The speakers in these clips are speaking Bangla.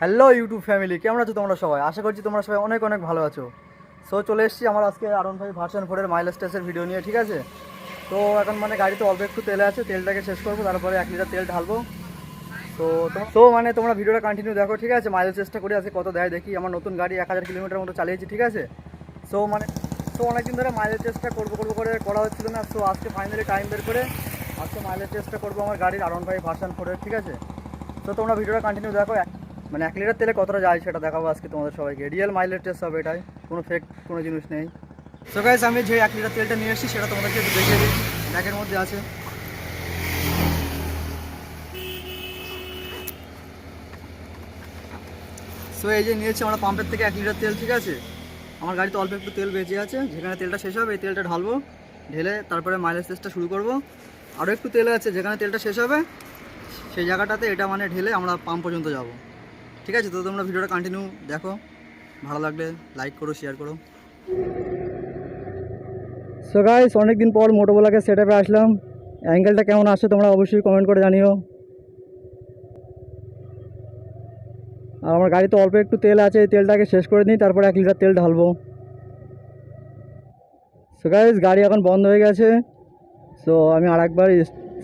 হ্যালো ইউটিউব ফ্যামিলি কেমন আছো তোমরা সবাই? আশা করছি তোমরা সবাই অনেক অনেক ভালো আছো। সো চলে এসেছি আমার আজকে আরন ফাইভ ভার্সন ফোরের মাইলেজ টেস্টের ভিডিও নিয়ে, ঠিক আছে? তো এখন মানে গাড়িতে অল্প একটু তেলে আছে, তেলটাকে শেষ করব, তারপরে এক লিটার তেল ঢালবো। তো তো মানে তোমরা ভিডিওটা কন্টিনিউ দেখো, ঠিক আছে? মাইলেজ চেষ্টা করে, আজকে কত দেয়, দেখি। আমার নতুন গাড়ি এক হাজার কিলোমিটার মতো চালিয়েছি, ঠিক আছে? সো মানে তো অনেকদিন ধরে মাইলেজ টেস্টটা করব করব করে করা হচ্ছিল না। সো আজকে ফাইনালি টাইম বের করে আজকে মাইলেজ টেস্টটা করব আমার গাড়ির আরন ফাইভ ভার্সন ফোরের ঠিক আছে? তো তোমরা ভিডিওটা কন্টিনিউ দেখো মানে এক লিটার তেলে কতটা যায় সেটা দেখাবো আজকে তোমাদের সবাইকে। রিয়েল মাইলেজ টেস্ট হবে এটাই, কোনো ফেক কোনো জিনিস নেই। সো গাইজ আমি যে এক লিটার তেলটা নিয়ে এসেছি সেটা তোমাদেরকে একটু দেখিয়ে দিই। ব্যাগের মধ্যে আছে। সো এই যে নিয়েছি আমরা পাম্পের থেকে এক লিটার তেল, ঠিক আছে? আমার গাড়িতে অল্প একটু তেল বেঁচে আছে। যেখানে তেলটা শেষ হবে, এই তেলটা ঢালবো, ঢেলে তারপরে মাইলেজ টেস্টটা শুরু করব। আরও একটু তেল আছে, যেখানে তেলটা শেষ হবে, সেই জায়গাটাতে এটা মানে ঢেলে আমরা পাম্প পর্যন্ত যাব। ঠিক আছে, তো তোমরা ভিডিওটা কন্টিনিউ দেখো। ভালো লাগলে লাইক করো শেয়ার করো। সো গাইস অনেক দিন পর মোটোবোলাকে সেট আপে আসলাম। অ্যাঙ্গেলটা কেমন আসছে তোমরা অবশ্যই কমেন্ট করে জানিও। আর আমার গাড়িতে অল্প একটু তেল আছে, এই তেলটাকে শেষ করে নিই, তারপরে এক লিটার তেল ঢালবো। সো গাইস গাড়ি এখন বন্ধ হয়ে গেছে। সো আমি আর একবার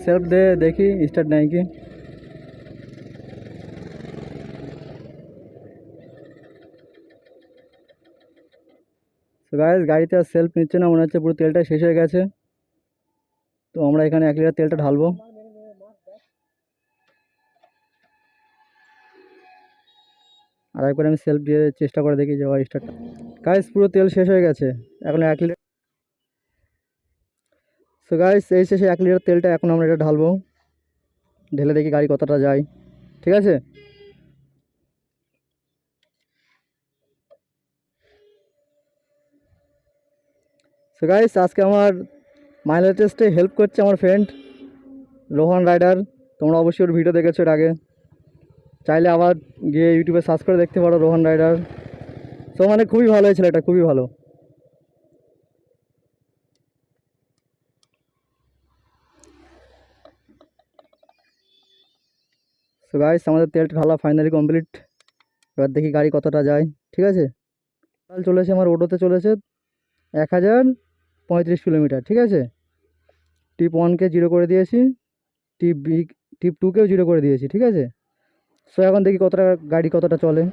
সেলফ দিয়ে দেখি স্টার্ট নেয় কি। তো গাইজ গাড়িতে আর সেলফ নিচ্ছে না, মনে হচ্ছে পুরো তেলটা শেষ হয়ে গেছে। তো আমরা এখানে এক লিটার তেলটা ঢালবো। আর একবার আমি সেলফ দিয়ে চেষ্টা করে দেখি যে স্টার্ট গাইস পুরো তেল শেষ হয়ে গেছে। এখন এক লিটার সো গাইস এই শেষে এক লিটার তেলটা এখন আমরা এটা ঢালবো। ঢেলে দেখি গাড়ি কতটা যায়। ঠিক আছে? সো গাইস আজকে আমার মাইলেজ টেস্টে হেল্প করছে আমার ফ্রেন্ড রোহন রাইডার তোমরা অবশ্যই ওর ভিডিও দেখেছ এর আগে। চাইলে আবার গিয়ে ইউটিউবে সার্চ করে দেখতে পারো রোহন রাইডার তো মানে খুবই ভালো হয়েছিল এটা খুবই ভালো। সো গাইস আমাদের তেলটা ঢালা ফাইনালি কমপ্লিট এবার দেখি গাড়ি কতটা যায়, ঠিক আছে? চলেছে আমার অটোতে চলেছে এক হাজার পঁয়ত্রিশ কিলোমিটার, ঠিক আছে? টিপ ওয়ানকে জিরো করে দিয়েছি টিপ বি টিপ টুকেও জিরো করে দিয়েছি, ঠিক আছে? সো এখন দেখি কতটা গাড়ি কতটা চলে।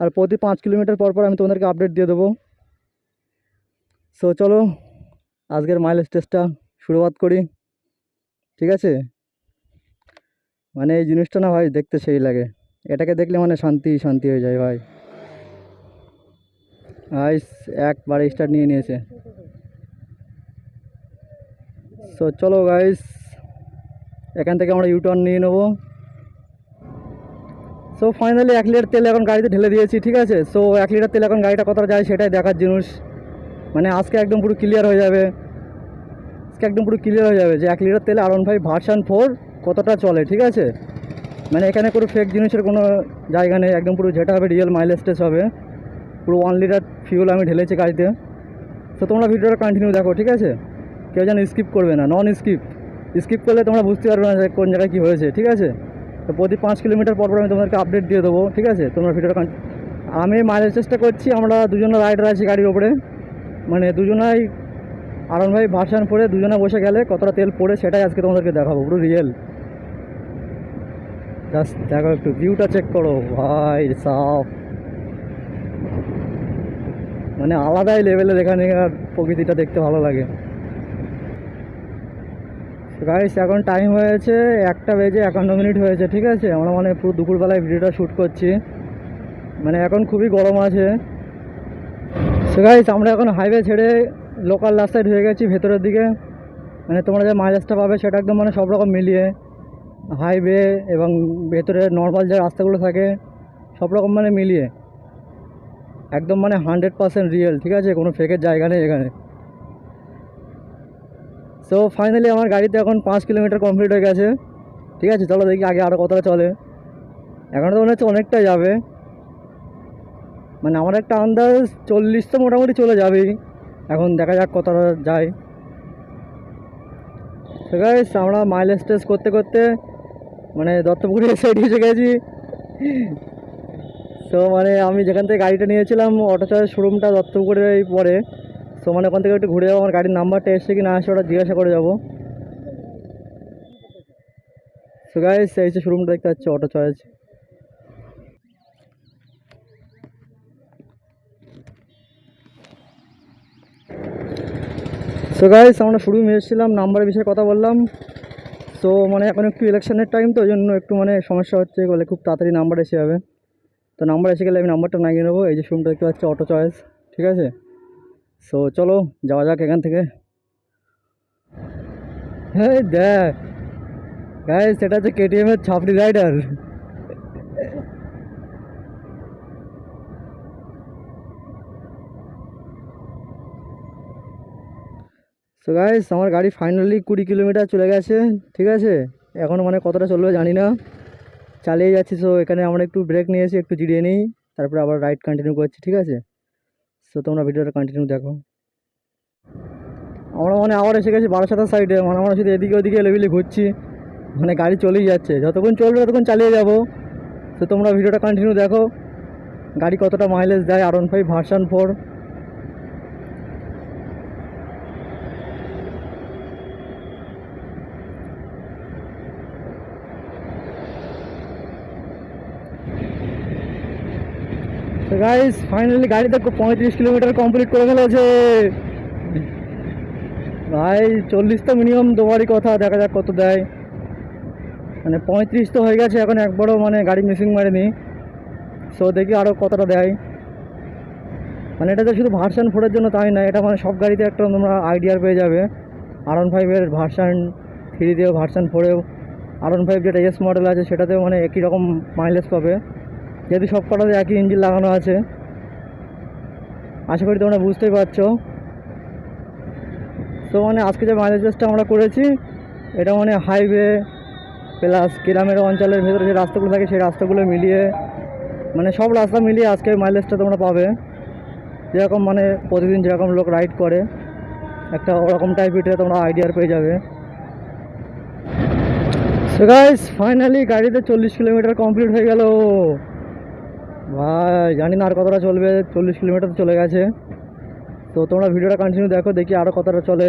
আর প্রতি পাঁচ কিলোমিটার পর পর আমি তোমাদেরকে আপডেট দিয়ে দেবো। সো চলো, আজকের মাইলেজ টেস্টটা শুরুয়াত করি, ঠিক আছে? মানে এই জিনিসটা না ভাই দেখতে সেই লাগে। এটাকে দেখলে মানে শান্তি শান্তি হয়ে যায় ভাই। আইস একবারে স্টার্ট নিয়ে নিয়েছে। সো চলো গাইস এখান থেকে আমরা ইউটার্ন নিয়ে নেব। সো ফাইনালি এক লিটার তেল এখন গাড়িতে ঢেলে দিয়েছি, ঠিক আছে? সো এক লিটার তেল এখন গাড়িটা কতটা যায় সেটাই দেখার জিনিস। মানে আজকে একদম পুরো ক্লিয়ার হয়ে যাবে। আজকে একদম পুরো ক্লিয়ার হয়ে যাবে যে এক লিটার তেলে R one five version four কতটা চলে, ঠিক আছে? মানে এখানে কোনো ফেক জিনিসের কোনো জায়গা নেই, একদম পুরো যেটা হবে রিয়েল মাইলেজ টেস্ট হবে। পুরো ওয়ান লিটার ফিউল আমি ঢেলেছি গাড়িতে। তো তোমরা ভিডিওটা কন্টিনিউ দেখো, ঠিক আছে? কেউ যেন স্কিপ করবে না নন স্কিপ স্কিপ করলে তোমরা বুঝতে পারবে না যে কোন জায়গায় কী হয়েছে, ঠিক আছে? তো প্রতি পাঁচ কিলোমিটার পর পর আমি তোমাদেরকে আপডেট দিয়ে দেবো, ঠিক আছে? তোমরা ভিডিওটা আমি মাইলেজ চেষ্টা করছি, আমরা দুজন রাইডার আছি গাড়ির ওপরে। মানে দুজনাই আরন ভাই ভার্সান পরে দুজনে বসে গেলে কতটা তেল পড়ে সেটাই আজকে তোমাদেরকে দেখাবো, পুরো রিয়েল জাস্ট দেখো একটু ভিউটা চেক করো, ভাই সাফ মানে আলাদাই লেভেলের এখানে প্রকৃতিটা দেখতে ভালো লাগে। গাইস এখন টাইম হয়েছে একটা বেজে একান্ন মিনিট হয়েছে, ঠিক আছে? আমরা মানে পুরো দুপুরবেলায় ভিডিওটা শ্যুট করছি। মানে এখন খুবই গরম আছে। সো গাইস আমরা এখন হাইওয়ে ছেড়ে লোকাল রাস্তায় ঢুকে গেছি ভেতরের দিকে। মানে তোমরা যে মাইলেজটা পাবে সেটা একদম মানে সব রকম মিলিয়ে। হাইওয়ে এবং ভেতরে নর্মাল যে রাস্তাগুলো থাকে, সব রকম মানে মিলিয়ে। একদম মানে হান্ড্রেড পার্সেন্ট রিয়েল ঠিক আছে? কোনো ফেকের জায়গা নেই এখানে। সো ফাইনালি আমার গাড়িতে এখন পাঁচ কিলোমিটার কমপ্লিট হয়ে গেছে। ঠিক আছে, চলো দেখি আগে আরও কতটা চলে। এখন তো মনে হচ্ছে অনেকটাই যাবে। মানে আমার একটা আন্দাজ চল্লিশ তো মোটামুটি চলে যাবেই। এখন দেখা যাক কতটা যায়। তো গাইস আমরা মাইলেজ টেস্ট করতে করতে মানে দত্তপুকুরে সাইড এসে গেছি। তো মানে আমি যেখান থেকে গাড়িটা নিয়েছিলাম অটো চয়েস শোরুমটা দত্তপুকুরের পরে। তো মানে ওখান থেকে একটু ঘুরে যাব, আমার গাড়ির নাম্বারটা এসছে কি না আসে ওটা জিজ্ঞাসা করে যাব। সো গাইস এই যে শোরুমটা দেখতে পাচ্ছি অটো চয়েস সো গাইস আমরা শুরু এসেছিলাম নাম্বারের বিষয়ে কথা বললাম। তো মানে এখন একটু ইলেকশনের টাইম তো, ওই জন্য একটু মানে সমস্যা হচ্ছে, বলে খুব তাড়াতাড়ি নাম্বার এসে যাবে। তো নাম্বার এসে গেলে আমি নাম্বারটা লাগিয়ে নেব। এই যে শোরুমটা দেখতে পাচ্ছি অটো চয়েস ঠিক আছে? সো চলো, যাওয়া যাক এখান থেকে। হ্যাঁ দেখ সেটা হচ্ছে কেটিএম এর ছাপড়ি রাইডার সো গাইস আমার গাড়ি ফাইনালি কুড়ি কিলোমিটার চলে গেছে, ঠিক আছে? এখন মানে কতটা চলবে জানি না। চালিয়ে যাচ্ছি সো এখানে আমরা একটু ব্রেক নিয়েছি, একটু জিরিয়ে নিই, তারপরে আবার রাইড কন্টিনিউ করছি, ঠিক আছে? সো তোমরা ভিডিওটা কন্টিনিউ দেখো। আমরা মানে আবার এসে গেছি বারাসাতার সাইডে মানে আমরা শুধু এদিকে ওদিকে এলোবিলি ঘুরছি। মানে গাড়ি চলেই যাচ্ছে। যতক্ষণ চলবে ততক্ষণ চালিয়ে যাব। তো তোমরা ভিডিওটা কন্টিনিউ দেখো। গাড়ি কতটা মাইলেজ দেয় R one five version four guys finally গাড়িতে পঁয়ত্রিশ কিলোমিটার কমপ্লিট করে ফেলেছে। ভাই, চল্লিশ তো মিনিমাম দেওয়ারই কথা, দেখা যাক কত দেয়। মানে পঁয়ত্রিশ তো হয়ে গেছে, এখন একবারও মানে গাড়ি মিসিং মারেনি। সো দেখি আরও কতটা দেয়। মানে এটা তো শুধু ভার্সান ফোরের জন্য তাই না এটা মানে সব গাড়িতে একটা তোমরা আইডিয়ার পেয়ে যাবে। আর ওয়ান ফাইভের ভার্সান থ্রিতেও ভার্সান ফোরেও আর ফাইভ যেটা এস মডেল আছে, সেটাতেও মানে একই রকম মাইলেজ পাবে। যেহেতু সব কটাতে একই ইঞ্জিন লাগানো আছে, আশা করি তোমরা বুঝতেই পারছ। তো মানে আজকে যে মাইলেজ টেস্টটা আমরা করেছি, এটা মানে হাইওয়ে প্লাস গ্রামের অঞ্চলের ভেতরে যে রাস্তাগুলো থাকে, সেই রাস্তাগুলো মিলিয়ে মানে সব রাস্তা মিলিয়ে আজকে মাইলেজটা তোমরা পাবে। যেরকম মানে প্রতিদিন যেরকম লোক রাইড করে, একটা ওরকম টাইপের তোমরা আইডিয়ার পেয়ে যাবে। সো গাইস ফাইনালি গাড়িতে চল্লিশ কিলোমিটার কমপ্লিট হয়ে গেল। ভাই, জানি না আর কতটা চলবে, চল্লিশ কিলোমিটার চলে গেছে। তো তোমরা ভিডিওটা কন্টিনিউ দেখো, দেখি আরও কতটা চলে।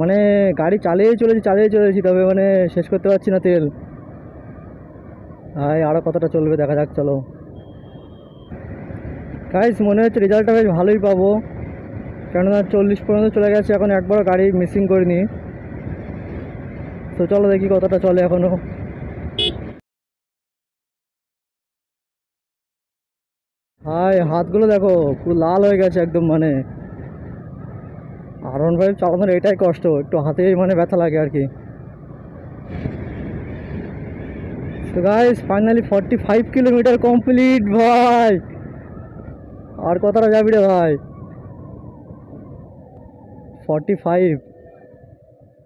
মানে গাড়ি চালিয়েই চলেছি চালিয়ে চলেছি, তবে মানে শেষ করতে পারছি না তেল। ভাই আরও কতটা চলবে, দেখা যাক, চলো। গাইস মনে হচ্ছে রেজাল্টটা বেশ ভালোই পাবো। কেননা চল্লিশ পর্যন্ত চলে গেছে, এখন একবারও গাড়ি মিসিং করিনি। তো চলো দেখি কতটা চলে এখনও হাই হাতগুলো দেখো, পুরো লাল হয়ে গেছে একদম মানে। আর ফাইভ চালানোর এটাই কষ্ট, একটু হাতেই মানে ব্যথা লাগে আর কি। Guys finally forty five kilometre complete ভাই। আর কতটা যাবি রে ভাই? ফর্টি ফাইভ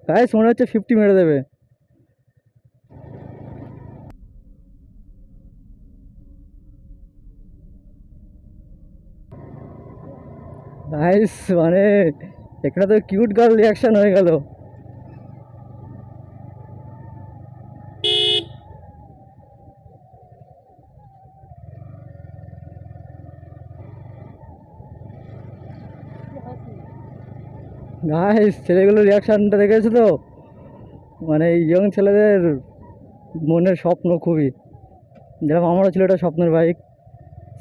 গাইস মনে হচ্ছে ফিফটি মেরে দেবে। নাইস মানে এখানে তো কিউট গার্ল রিয়াকশন হয়ে গেল। নাইস ছেলেগুলোর রিয়াকশানটা দেখেছ তো? মানে ইয়ং ছেলেদের মনের স্বপ্ন খুবই। যেরকম আমারও ছিল এটা স্বপ্নের বাইক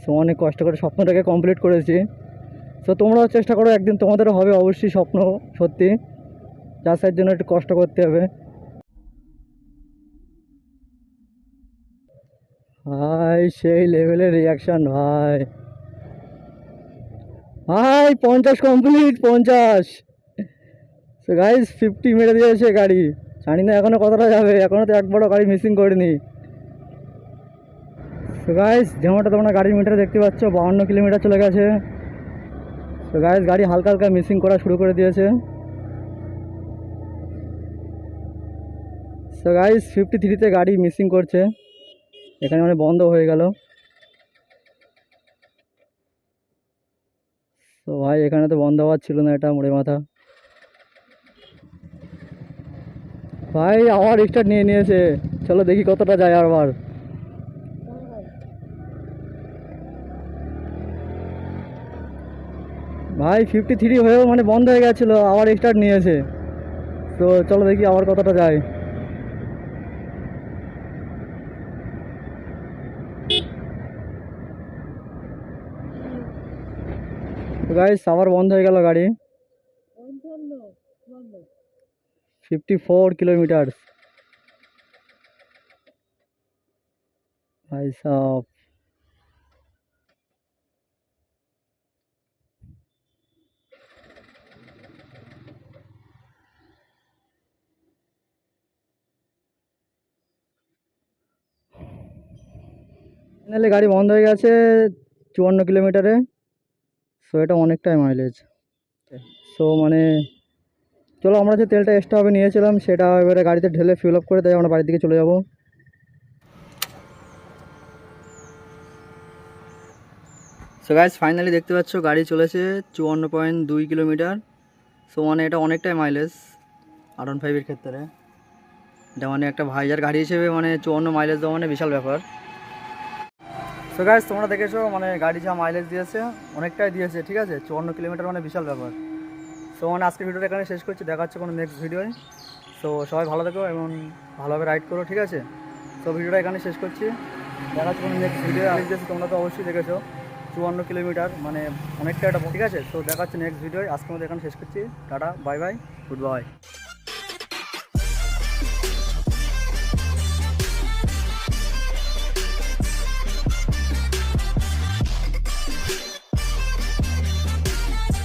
সো অনেক কষ্ট করে স্বপ্নটাকে কমপ্লিট করেছি। তো তোমরাও চেষ্টা করো, একদিন তোমাদেরও হবে অবশ্যই স্বপ্ন, সত্যি। চাষের জন্য একটু কষ্ট করতে হবে। ভাই, সেই লেভেলের রিয়াকশান ভাই। ভাই, পঞ্চাশ কমপ্লিট পঞ্চাশ। সো গাইজ ফিফটি মেরে দিয়েছে গাড়ি। জানি না এখনও কতটা যাবে এখনও তো একবারও গাড়ি মিসিং করিনি। তো গাইজ যেমনটা তোমরা গাড়ির মিটার দেখতে পাচ্ছ, বাউন্ন কিলোমিটার চলে গেছে। তো গাইজ গাড়ি হালকা হালকা মিসিং করা শুরু করে দিয়েছে। তো গাইজ ফিফটি থ্রিতে গাড়ি মিসিং করছে। এখানে মানে বন্ধ হয়ে গেল। তো ভাই, এখানে তো বন্ধ হওয়ার ছিল না এটা, মোড়ে মাথা। ভাই, আবার স্টার্ট নিয়ে নিয়েছে। চলো দেখি কতটা যায় আবার ভাই ফিফটি থ্রি হয়েও মানে বন্ধ হয়ে গেছিল, আবার স্টার্ট নিয়েছে। তো চলো দেখি আবার কতটা যায়। গাইস আবার বন্ধ হয়ে গেল গাড়ি। ফিফটি ফোর কিলোমিটার ভাই সাহ ফাইনালি গাড়ি বন্ধ হয়ে গেছে চুয়ান্ন কিলোমিটারে। সো এটা অনেকটাই মাইলেজ সো মানে চলো আমরা যে তেলটা এক্সট্রাভাবে নিয়েছিলাম, সেটা এবারে গাড়িতে ঢেলে ফিল আপ করে তাই আমরা বাড়ির দিকে চলে যাব। সো গাইজ ফাইনালি দেখতে পাচ্ছ গাড়ি চলেছে চুয়ান্ন পয়েন্ট দুই কিলোমিটার। সো মানে এটা অনেকটাই মাইলেজ আর ওয়ান ফাইভের ক্ষেত্রে। এটা মানে একটা ভাইজার গাড়ি হিসেবে মানে চুয়ান্ন মাইলেজ দেওয়া মানে বিশাল ব্যাপার। সো গাইজ তোমরা দেখেছ মানে গাড়ি যা মাইলেজ দিয়েছে, অনেকটাই দিয়েছে, ঠিক আছে? চুয়ান্ন কিলোমিটার মানে বিশাল ব্যাপার। সো মানে আজকের ভিডিওটা এখানে শেষ করছি, দেখা হচ্ছে কোনো নেক্সট ভিডিওয় সো সবাই ভালো থেকো এবং ভালোভাবে রাইড করো, ঠিক আছে? সো ভিডিওটা এখানে শেষ করছি। দেখা হচ্ছে কোনো নেক্সট ভিডিও আমি দিয়েছি তোমরা তো অবশ্যই দেখেছ, চুয়ান্ন কিলোমিটার মানে অনেকটা একটা, ঠিক আছে? সো দেখা হচ্ছে নেক্সট ভিডিও আজকের মধ্যে এখানে শেষ করছি। Tata bye bye good bye